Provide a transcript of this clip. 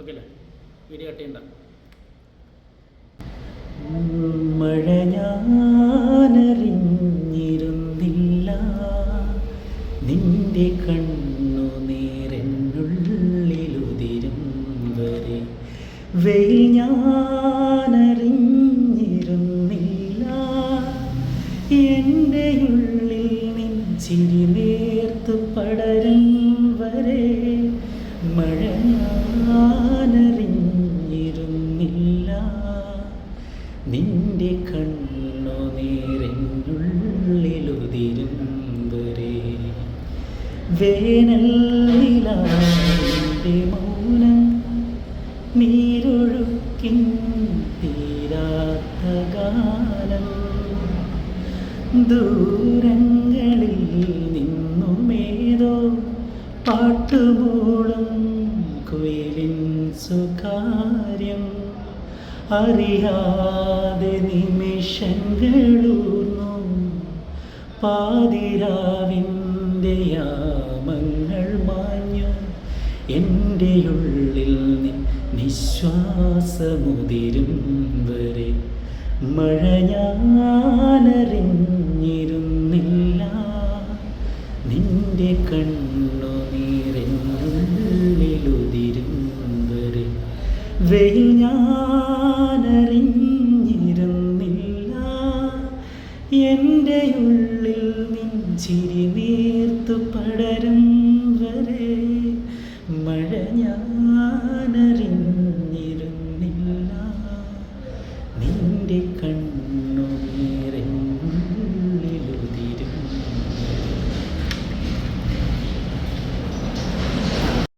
Okay video cut ചെയ്യണ്ട. നിന്റെ കണ്ണു നേരെന്നുള്ളിലുതിരും വരെ വെയിൽ ഞാനറിഞ്ഞിരുന്നില്ല. എന്റെ ഉള്ളിൽ നിൻ ചിരി ഞാനറിഞ്ഞിരുന്നില്ല. നിന്റെ കണ്ണു നേരെന്നുള്ളിലുതിരും വരെ വേനലിലാന്റെ മൗനം നീരൊഴുക്കിൻ തീരാത്ത ഗാനം ദൂരങ്ങളിൽ നിന്നുമേതോ പാട്ടുമൂളും അറിയാതെ നിമിഷങ്ങളൂർന്നു പാതിരാവിന്റെ യാമങ്ങൾ മാഞ്ഞു. എന്റെ ഉള്ളിൽ നിശ്വാസമുതിരും വരെ മഴ ഞാനറിഞ്ഞിരുന്നില്ല. നിന്റെ കണ്ണു നീരെന്നുള്ളിലുതിരും വരെ വെയിൽ ഞാനറിഞ്ഞിരുന്നില്ല എന്റെ ഉള്ളിൽ നിൻ ചിരി നീർത്തു പടരും വരെ മഴ ഞാൻ